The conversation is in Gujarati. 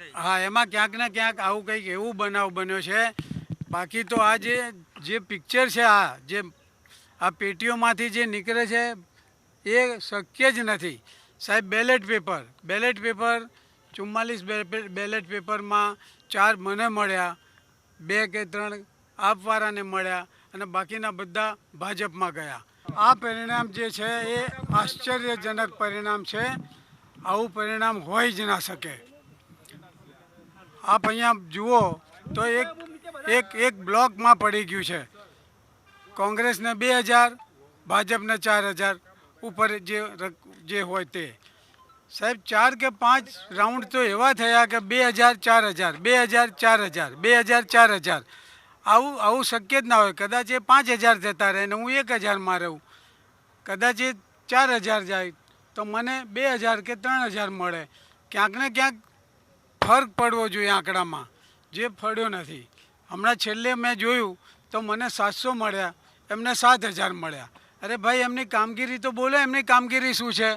થઈ હા એમાં ક્યાંક ને ક્યાંક આવું કંઈક એવું બનાવ બન્યો છે. બાકી તો આ જે જે પિક્ચર છે આ જે આ પેટીઓમાંથી જે નીકળે છે એ શક્ય જ નથી. સાહેબ બેલેટ પેપર બેલેટ પેપર ચુમ્માલીસ બેલેટ પેપરમાં ચાર મને મળ્યા બે કે ત્રણ આપવાળાને મળ્યા અને બાકીના બધા ભાજપમાં ગયા. આ પરિણામ જે છે એ આશ્ચર્યજનક પરિણામ છે. આવું પરિણામ હોઈ જ ના શકે. આપ અહીંયા જુઓ તો એક એક એક બ્લોકમાં પડી ગયું છે. કોંગ્રેસને બે હજાર, ભાજપને ચાર હજાર ઉપર જે જે હોય તે. સાહેબ, ચાર કે પાંચ રાઉન્ડ તો એવા થયા કે બે હજાર ચાર હજાર, બે હજાર ચાર હજાર, બે હજાર ચાર હજાર. આવું આવું શક્ય જ ના હોય. કદાચ એ પાંચ હજાર જતા રહે ને હું એક હજારમાં રહું. કદાચ એ ચાર હજાર જાય તો મને બે હજાર કે ત્રણ હજાર મળે. ક્યાંક ને ક્યાંક ફરક પડવો જોઈએ આંકડામાં. જે ફળ્યો નથી. હમણાં છેલ્લે મેં જોયું તો મને સાતસો મળ્યા, એમને સાત હજાર મળ્યા. અરે ભાઈ, એમની કામગીરી તો બોલો, એમની કામગીરી શું છે?